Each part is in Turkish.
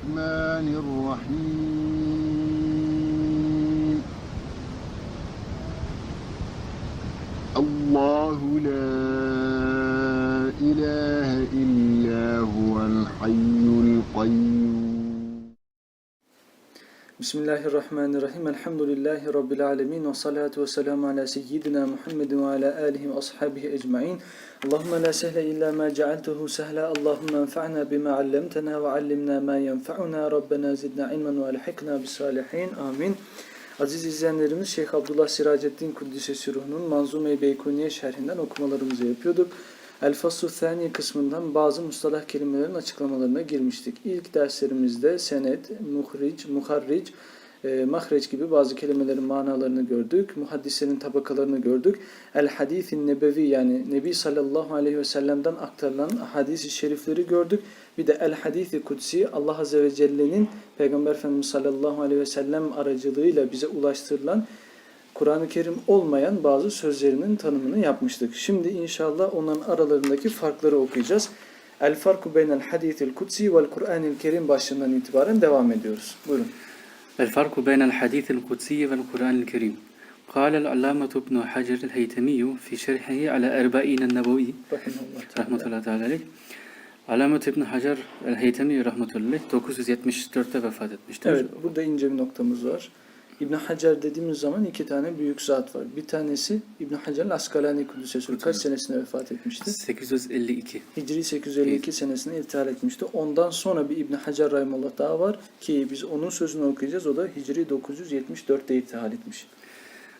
الرحمن الرحيم. Bismillahirrahmanirrahim. Elhamdülillahi Rabbil alemin. Ve salatu ve selamu ala seyyidina Muhammedin ve ala alihi ve ashabihi ecma'in. Allahümme la sehle illa ma cealtuhu sehla. Allahümme enfa'na bima allemtena ve allimna ma yenfa'una. Rabbena zidna ilmen ve alhikna bis salihin. Amin. Aziz izleyenlerimiz Şeyh Abdullah Siraceddin Kuddise Ruh'un Manzume-i Beykuniye şerhinden okumalarımızı yapıyorduk. El Faslu Thani kısmından bazı mustalah kelimelerin açıklamalarına girmiştik. İlk derslerimizde senet, muhric, muharric, e, mahreç gibi bazı kelimelerin manalarını gördük. Muhaddislerin tabakalarını gördük. El hadithin nebevi yani Nebi sallallahu aleyhi ve sellem'den aktarılan hadis-i şerifleri gördük. Bir de el hadisi kutsi Allah azze ve celle'nin Peygamber Efendimiz sallallahu aleyhi ve sellem aracılığıyla bize ulaştırılan Kur'an-ı Kerim olmayan bazı sözlerinin tanımını yapmıştık. Şimdi inşallah onların aralarındaki farkları okuyacağız. El farku beynel hadithil kutsi vel Kur'anil Kerim başlığından itibaren devam ediyoruz. Buyurun. الفرق بين الحديث القدسي والقرآن الكريم قال العلامة ابن حجر الهيتمي في شرحه على أربعين النبوي Rahimahullah. رحمة الله تعالى عليه Alamet İbn Hacer el-Heytemi rahmetullahi 974'te vefat etmiştir. Evet, burada ince bir noktamız var. İbn Hacer dediğimiz zaman iki tane büyük zat var. Bir tanesi İbn Hacer el-Askalani Kudüs'e kaç senesinde vefat etmişti? 852. Hicri 852 senesinde irtihal etmişti. Ondan sonra bir İbn Hacer Rahimullah daha var ki biz onun sözünü okuyacağız. O da Hicri 974'te irtihal etmiş.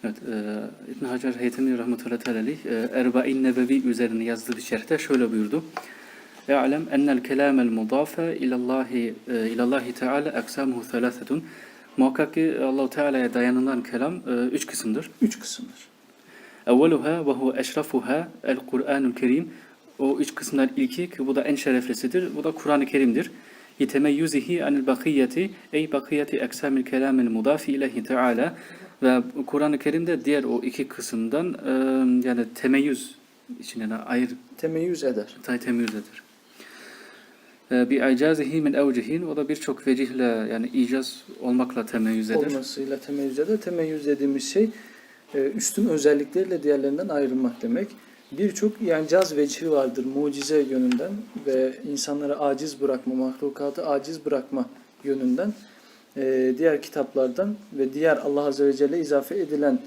Evet, e, İbn Hacer Heytemi rahmetullahi aleyh e, Erba'in Nebevi üzerine yazdığı bir şerhte şöyle buyurdu. Ya'lem ennel kelamel mudafe ilallahi e, ilallahi teala aksamuhu thalathatun. Muhakkak ki Allah Teala'ya dayanılan kelam e, üç kısımdır. Üç kısımdır. Evveluha ve huve eşrafuha el Kur'anul Kerim. O üç kısımdan ilki ki bu da en şereflisidir. Bu da Kur'an-ı Kerim'dir. Yetemeyyüzihi anil bakiyeti ey bakiyeti eksamil kelamil mudafi ilahi teala. Ve Kur'an-ı Kerim'de diğer o iki kısımdan e, yani temeyyüz için yani ayır Temeyyüz eder. tay temyizedir. E, Bi icazihi min evcihin o da birçok vecihle yani icaz olmakla temeyyüz eder. Olmasıyla temeyyüz eder. Temeyyüz dediğimiz şey e, üstün özellikleriyle diğerlerinden ayrılmak demek. Birçok yani caz vecihi vardır mucize yönünden ve insanları aciz bırakma, mahlukatı aciz bırakma yönünden e, diğer kitaplardan ve diğer Allah Azze ve Celle izafe edilen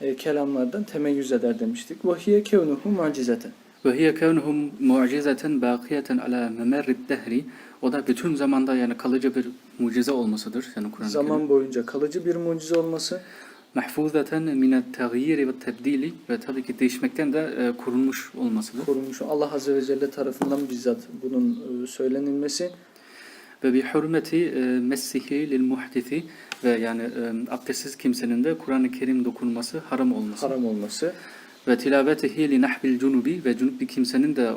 e, kelamlardan temeyyüz eder demiştik. Vahiye kevnuhu mucizeten. Ve hiye kevnuhum mucizeten bakiyeten ala memerrid dehri. O da bütün zamanda yani kalıcı bir mucize olmasıdır. Yani Kur'an-ı Kerim. Zaman boyunca kalıcı bir mucize olması, Mahfuzeten minet tağyiri ve tebdili ve tabii ki değişmekten de e, korunmuş olmasıdır. korunmuş. Allah Azze ve Celle tarafından bizzat bunun e, söylenilmesi Ve bi hürmeti e, messihi lil muhdisi ve yani e, abdestsiz kimsenin de Kur'an-ı Kerim dokunması haram olması. haram olması. Ve tilavetihi li nahbil cunubi ve cunub bir kimsenin de e,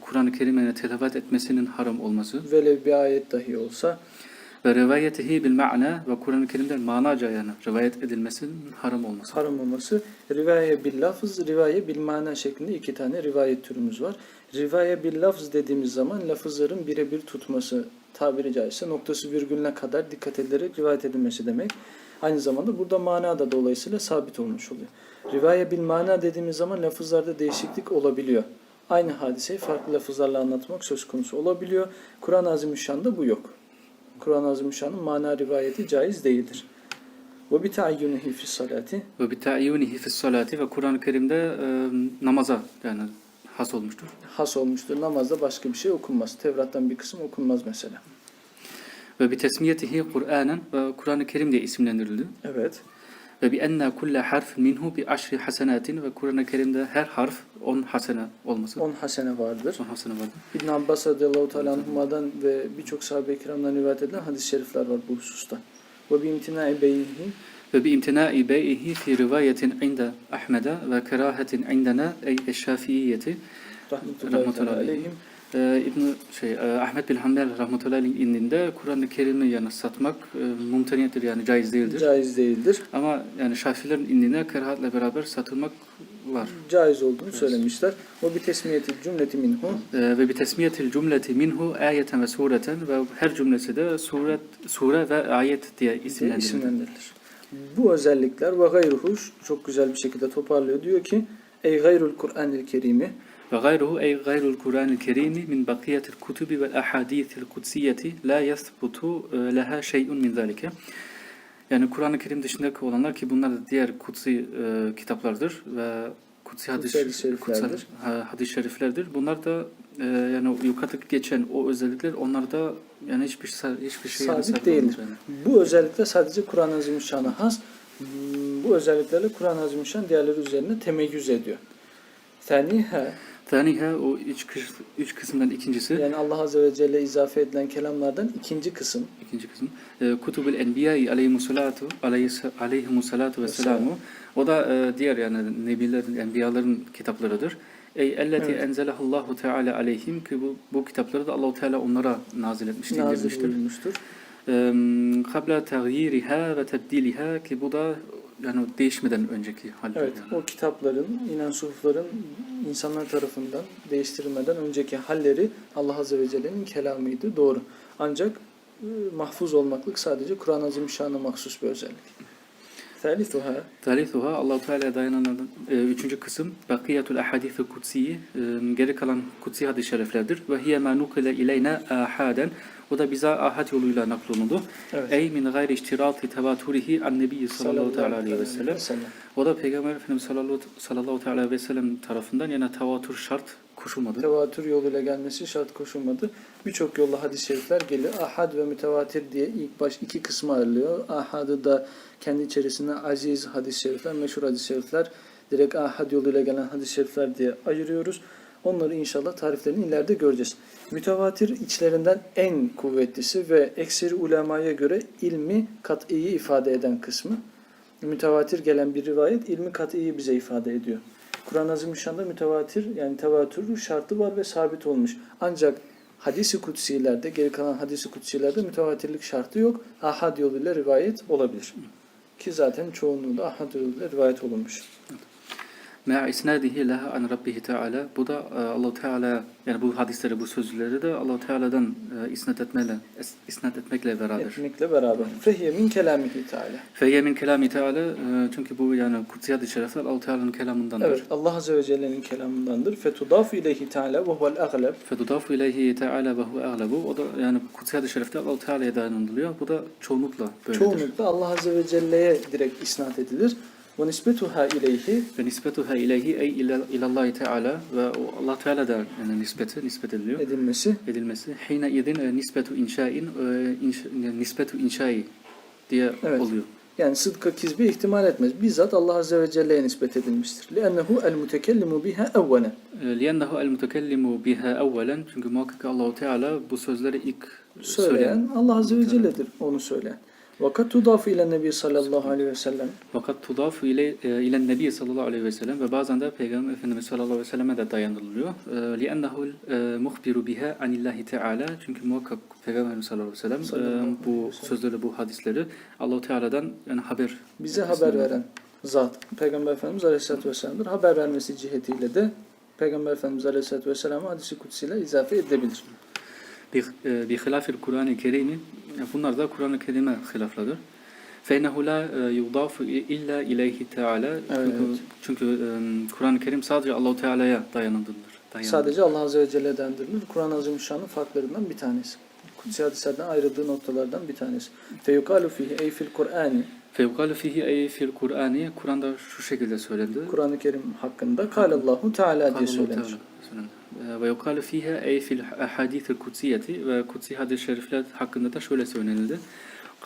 Kur'an-ı Kerim'e tilavet etmesinin haram olması. Velev bir ayet dahi olsa Ve rivayetihi bil ma'na ve Kur'an-ı Kerim'den manaca yani rivayet edilmesinin haram olması. haram olması. Rivaye bil lafız, rivaye bil mana şeklinde iki tane rivayet türümüz var. Rivaye bil lafız dediğimiz zaman lafızların birebir tutması tabiri caizse noktası virgülüne kadar dikkat edilerek rivayet edilmesi demek. Aynı zamanda burada mana da dolayısıyla sabit olmuş oluyor. Rivaye bil mana dediğimiz zaman lafızlarda değişiklik olabiliyor. Aynı hadiseyi farklı lafızlarla anlatmak söz konusu olabiliyor. Kur'an-ı Azimüşşan'da bu yok. Kur'an-ı Azimüşşan'ın mana rivayeti caiz değildir. Ve bi ta'ayyunihi fi salati Ve bi ta'yunihi fis salati ve Kur'an-ı Kerim'de e, namaza yani has olmuştur. has olmuştur. Namazda başka bir şey okunmaz. Tevrat'tan bir kısım okunmaz mesela. Ve bi tesmiyetihi Kur'anen ve Kur'an-ı Kerim diye isimlendirildi. Evet. Ve bi enne kulle harf minhu bi aşri hasenatin ve Kur'an-ı Kerim'de her harf 10 hasene olması. 10 hasene vardır. 10 hasene vardır. İbn Abbas radıyallahu teala ve birçok sahabe-i kiramdan rivayet edilen hadis-i şerifler var bu hususta. Ve bi imtina beyhi Ve bi imtinai bey'ihi fi rivayetin inde Ahmed'e ve kerahetin indena ey eşşafiyeti rahmetullahi aleyhim Ee, İbn şey e, Ahmet bin Hanbel rahmetullahi indinde Kur'an-ı Kerim'i yani satmak e, mumtaniyettir yani caiz değildir. caiz değildir. Ama yani Şafilerin indinde kerahatle beraber satılmak var. caiz olduğunu söylemişler. O bir tesmiyeti cümleti minhu. Ee, ve bir tesmiyetil cümleti minhu ayeten ve sureten ve her cümlesi de suret, sure ve ayet diye isimlendirilir. isimlendirilir. Bu özellikler ve gayruhu çok güzel bir şekilde toparlıyor. Diyor ki ey gayrul Kur'an-ı Kerim'i Ve gayruhu ey gayrul Kur'an-ı Kerimi min bakiyetil kutubi vel ahadithil kutsiyeti la yathbutu e, leha şey'un min zalike. Yani Kur'an-ı Kerim dışındaki olanlar ki bunlar da diğer kutsi e, kitaplardır ve kutsi hadis, Kutsi şeriflerdir. kutsal, ha, hadis-i şeriflerdir. Bunlar da e, yani o yukarıda geçen o özellikler onlarda yani hiçbir hiçbir şey Sabit değildir. yani. bu özellikle sadece Kur'an-ı Azimüşşan'a has. Hmm, Bu özelliklerle Kur'an-ı Azimüşşan diğerleri üzerine temeyyüz ediyor. Thaniha Thaniha o üç, kıs- üç kısımdan ikincisi. yani Allah Azze ve Celle izafe edilen kelamlardan ikinci kısım. İkinci kısım. E, Kutubul Enbiya'i aleyhimussalatu aleyhimussalatu ve selamu. O da e, diğer yani nebilerin, enbiyaların kitaplarıdır. Ey elleti Evet. enzelahallahu teala aleyhim ki bu, bu kitapları da Allahu Teala onlara nazil etmiştir, Nazil indirmiştir. Kabla taghyiriha ve tebdiliha ki bu da yani o değişmeden önceki halleri. Evet, yani. o kitapların, inen suhufların insanlar tarafından değiştirilmeden önceki halleri Allah Azze ve Celle'nin kelamıydı. Doğru. Ancak e, mahfuz olmaklık sadece Kur'an-ı Azimüşşan'a mahsus bir özellik. Thalithuha Thalithuha Allah-u Teala'ya dayanan e, üçüncü kısım Bakiyatul ahadithü kutsiyi e, geri kalan kutsi hadis-i şeriflerdir. Ve hiye ma nukile ileyna ahaden o da bize ahad yoluyla naklolundu. Evet. Ey min gayri iştirati tevaturihi an nebiyyi sallallahu teala aleyhi ve sellem. O da Peygamber Efendimiz sallallahu, sallallahu teala aleyhi ve sellem tarafından yani tevatür şart koşulmadı. Tevatür yoluyla gelmesi şart koşulmadı. Birçok yolla hadis-i şerifler geliyor. Ahad ve mütevatir diye ilk baş iki kısmı ayrılıyor. Ahad'ı da kendi içerisinde aziz hadis-i şerifler, meşhur hadis-i şerifler, direkt ahad yoluyla gelen hadis-i şerifler diye ayırıyoruz. Onları inşallah tariflerini ileride göreceğiz. Mütevatir içlerinden en kuvvetlisi ve ekseri ulemaya göre ilmi kat'iyi ifade eden kısmı. Mütevatir gelen bir rivayet ilmi kat'iyi bize ifade ediyor. Kur'an-ı Azimüşşan'da mütevatir yani tevatür şartı var ve sabit olmuş. Ancak hadisi kutsilerde, geri kalan hadisi kutsilerde mütevatirlik şartı yok. Ahad yoluyla rivayet olabilir. Ki zaten çoğunluğu da ahad yoluyla rivayet olunmuş. Me'a isnadihi leha an rabbihi teala. Bu da e, Allah Teala yani bu hadisleri bu sözleri de Allah Teala'dan e, isnat etmeyle isnat etmekle beraber. Etmekle beraber. Fehiye min kelamihi teala. Feyye min kelami Teala e, çünkü bu yani kutsi hadis-i şerifler Allah Teala'nın kelamındandır. Evet, Allah Azze ve Celle'nin kelamındandır. Fetudafu ileyhi teala ve huvel agleb. Fetudafu ileyhi Teala ve huve aglebu. O da yani kutsi hadis-i şerifte Allah Teala'ya dayanılıyor. Bu da çoğunlukla böyledir. Çoğunlukla Allah Azze ve Celle'ye direkt isnat edilir. Ve nisbetuha ileyhi Ve nisbetuha ileyhi ey ila- ilallahi Teala ve o Allah Teala'da yani nispeti nispet ediliyor. edilmesi edilmesi. Hine idin e, nisbetu inşain e, inş, yani nisbetu inşai diye Evet. oluyor. Yani sıdka kizbi ihtimal etmez. Bizzat Allah Azze ve Celle'ye nispet edilmiştir. لِأَنَّهُ الْمُتَكَلِّمُ بِهَا اَوَّنًا لِيَنَّهُ الْمُتَكَلِّمُ biha evvelen çünkü muhakkak Allahu Teala bu sözleri ilk Söyleyen Allah Azze ve Celle'dir onu söyleyen. وَقَدْ تُضَافُ اِلَى النَّبِي sallallahu aleyhi ve sellem Fakat tudafu ile e, ile Nebi sallallahu aleyhi ve sellem ve bazen de Peygamber Efendimiz sallallahu aleyhi ve selleme de dayanılıyor. E, لِأَنَّهُ muhbiru biha anillahi Teala çünkü muhakkak Peygamber Efendimiz sallallahu aleyhi ve sellem Sallallahu e, aleyhi bu ve sellem. sözleri bu hadisleri Allahu Teala'dan yani haber bize etmesine haber veren zat Peygamber Efendimiz Aleyhisselatü Vesselam'dır. Haber vermesi cihetiyle de Peygamber Efendimiz Aleyhisselatü Vesselam'a hadisi kutsiyle izafe edilebilir. bi e, bi hilafil Kur'an-ı Kerim'i bunlar da Kur'an-ı Kerim'e hilafladır. فَاِنَّهُ لَا يُضَافُ اِلَّا اِلَيْهِ Teala Çünkü, Evet. çünkü e, Kur'an-ı Kerim sadece Allahu Teala'ya dayanılır. dayanılır. Sadece Allah Azze ve Celle'den dirilir. Kur'an-ı Azimüşşan'ın farklarından bir tanesi. Kutsi hadislerden ayrıldığı noktalardan bir tanesi. فَيُقَالُ فِيهِ ey fil Kur'ani فَيُقَالُ فِيهِ اَيْ فِي الْقُرْآنِ Kur'an'da şu şekilde söylendi. Kur'an-ı Kerim hakkında Kâlallahu Teala diye Allahu söylenir. Teala söylendi. E, Ve yukalu fiha ey fil ahadithil kutsiyeti ve kutsi hadis-i şerifler hakkında da şöyle söylenildi.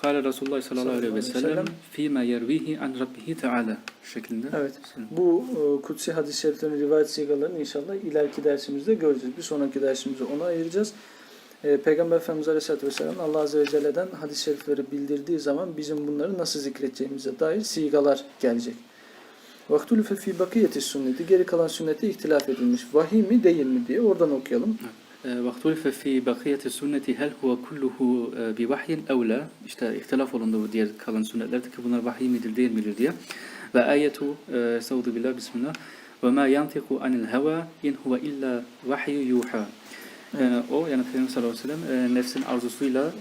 Kale Resulullah sallallahu aleyhi ve sellem fîmâ yervihi an rabbihi teala şeklinde. Evet. Bu e, kutsi hadis-i şeriflerin rivayet sigalarını inşallah ileriki dersimizde göreceğiz. Bir sonraki dersimizde onu ayıracağız. E, Peygamber Efendimiz Aleyhisselatü Vesselam Allah Azze ve Celle'den hadis-i şerifleri bildirdiği zaman bizim bunları nasıl zikredeceğimize dair sigalar gelecek. Vaktülüfe fi bakiyeti sünneti geri kalan sünnete ihtilaf edilmiş. Vahiy mi değil mi diye oradan okuyalım. Ee, Vaktülüfe fi bakiyeti sünneti hel huve kulluhu e, bi vahyin evla. İşte ihtilaf olundu bu diğer kalan sünnetlerde ki bunlar vahiy midir değil midir diye. Ve ayetu e, estağudu billah bismillah. Ve ma yantiku anil heva in huve illa vahyu yuha. E, o yani Peygamber sallallahu aleyhi ve sellem nefsin arzusuyla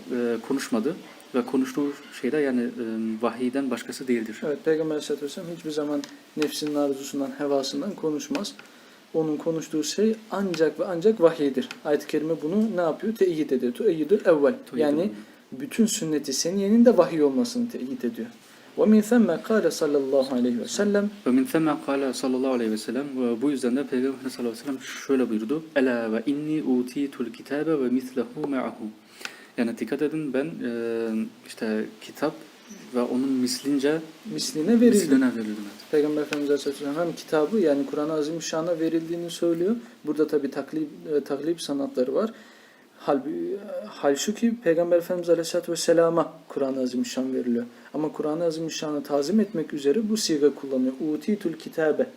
konuşmadı ve konuştuğu şey de yani e, vahiyden başkası değildir. Evet Peygamber Aleyhisselatü Vesselam hiçbir zaman nefsinin arzusundan, hevasından konuşmaz. Onun konuştuğu şey ancak ve ancak vahiydir. Ayet-i Kerime bunu ne yapıyor? Teyit ediyor. Teyidül evvel. Yani bütün sünneti seniyenin de vahiy olmasını teyit ediyor. وَمِنْ ثَمَّ قَالَ sallallahu aleyhi ve sellem Ve min themme kâle sallallahu aleyhi ve sellem ve bu yüzden de Peygamber sallallahu aleyhi ve sellem şöyle buyurdu. Ela ve inni utitul kitabe ve mislehu ma'ahu. yani dikkat edin ben e, işte kitap ve onun mislince misline verildi. misline verildim. Evet. Peygamber Efendimiz Aleyhisselatü Vesselam hem kitabı yani Kur'an-ı Azimüşşan'a verildiğini söylüyor. Burada tabi taklip, e, taklip sanatları var. Hal, hal şu ki Peygamber Efendimiz Aleyhisselatü Vesselam'a Kur'an-ı Azimüşşan veriliyor. Ama Kur'an-ı Azimüşşan'ı tazim etmek üzere bu siga kullanıyor. Utitul kitabe.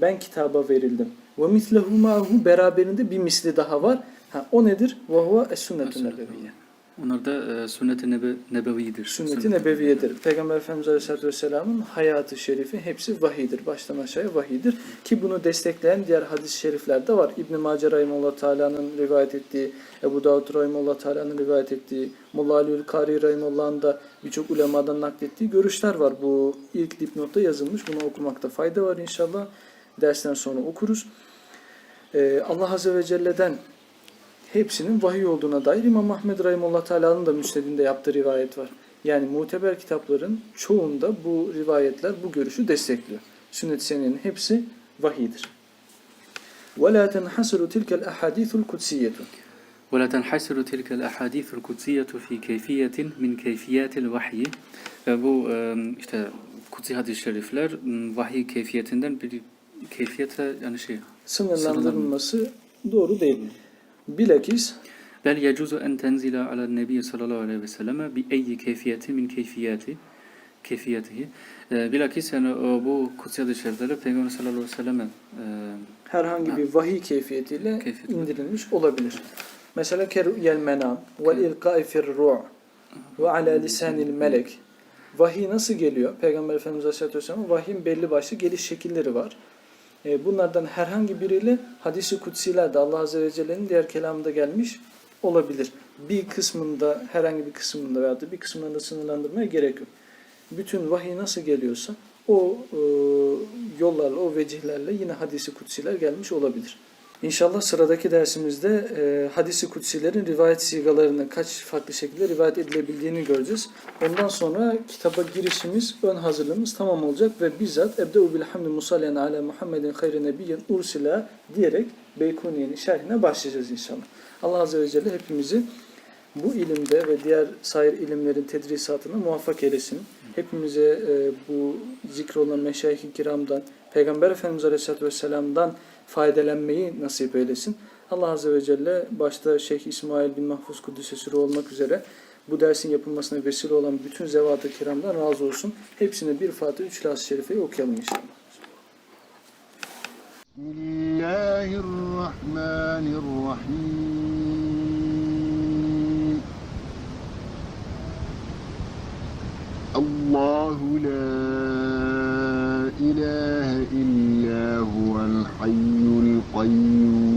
Ben kitaba verildim. Ve mislehu ma'hu beraberinde bir misli daha var. Ha, o nedir? Ve huve es-sünnetü nebeviyye. Onlar da e, sünnet-i nebe, nebevidir. Sünneti nebeviyedir. Peygamber Efendimiz Aleyhisselatü Vesselam'ın hayatı şerifi hepsi vahidir. Baştan aşağıya vahidir. Ki bunu destekleyen diğer hadis-i şerifler de var. İbn-i Mace Rahimullah Teala'nın rivayet ettiği, Ebu Davud Rahimullah Teala'nın rivayet ettiği, Molla Aliül Kari Rahimullah'ın da birçok ulemadan naklettiği görüşler var. Bu ilk dipnotta yazılmış. Bunu okumakta fayda var inşallah. Dersten sonra okuruz. Ee, Allah Azze ve Celle'den hepsinin vahiy olduğuna dair İmam Ahmed Rahimullah Teala'nın da müsnedinde yaptığı rivayet var. Yani muteber kitapların çoğunda bu rivayetler bu görüşü destekliyor. Sünnet-i Seniyye'nin hepsi vahiydir. وَلَا تَنْحَسِرُ تِلْكَ الْأَحَادِيثُ الْقُدْسِيَّةُ ولا تنحسر تلك الأحاديث القدسية في كيفية من كيفيات الوحي ve bu e, işte kutsi hadis-i şerifler m, vahiy keyfiyetinden bir keyfiyete yani şey Sınırlandırılması doğru değil. Bilakis bel yecuzu en tenzile ala nebi sallallahu aleyhi ve selleme bi eyyi keyfiyeti min keyfiyati keyfiyetihi. E, bilakis yani o, bu hadis-i şerifleri Peygamber sallallahu aleyhi ve selleme e, herhangi bir vahiy keyfiyetiyle Keyfiyeti. indirilmiş olabilir. Mesela kerü'yel menam vel ilqai fir ru' ve ala lisanil melek. Vahiy nasıl geliyor? Peygamber Efendimiz Aleyhisselatü Vesselam'ın vahyin belli başlı geliş şekilleri var. E, Bunlardan herhangi biriyle hadisi kutsiler de Allah Azze ve Celle'nin diğer kelamında gelmiş olabilir. Bir kısmında, herhangi bir kısmında veya da bir kısmında sınırlandırmaya gerek yok. Bütün vahiy nasıl geliyorsa o e, yollarla, o vecihlerle yine hadisi kutsiler gelmiş olabilir. İnşallah sıradaki dersimizde e, hadisi kutsilerin rivayet sigalarını kaç farklı şekilde rivayet edilebildiğini göreceğiz. Ondan sonra kitaba girişimiz, ön hazırlığımız tamam olacak ve bizzat Ebde'u bilhamdi musallen ala Muhammedin hayri nebiyyen ursila diyerek Beykuniye'nin şerhine başlayacağız inşallah. Allah Azze ve Celle hepimizi bu ilimde ve diğer sair ilimlerin tedrisatına muvaffak eylesin. Hepimize e, bu zikrolunan meşayih-i kiramdan, Peygamber Efendimiz Aleyhisselatü Vesselam'dan faydelenmeyi nasip eylesin. Allah Azze ve Celle başta Şeyh İsmail bin Mahfuz Kudüs'e sürü olmak üzere bu dersin yapılmasına vesile olan bütün zevat-ı kiramdan razı olsun. Hepsine bir Fatiha, üç Las-ı Şerife'yi okuyalım inşallah. Bismillahirrahmanirrahim. Allahu la الرحيم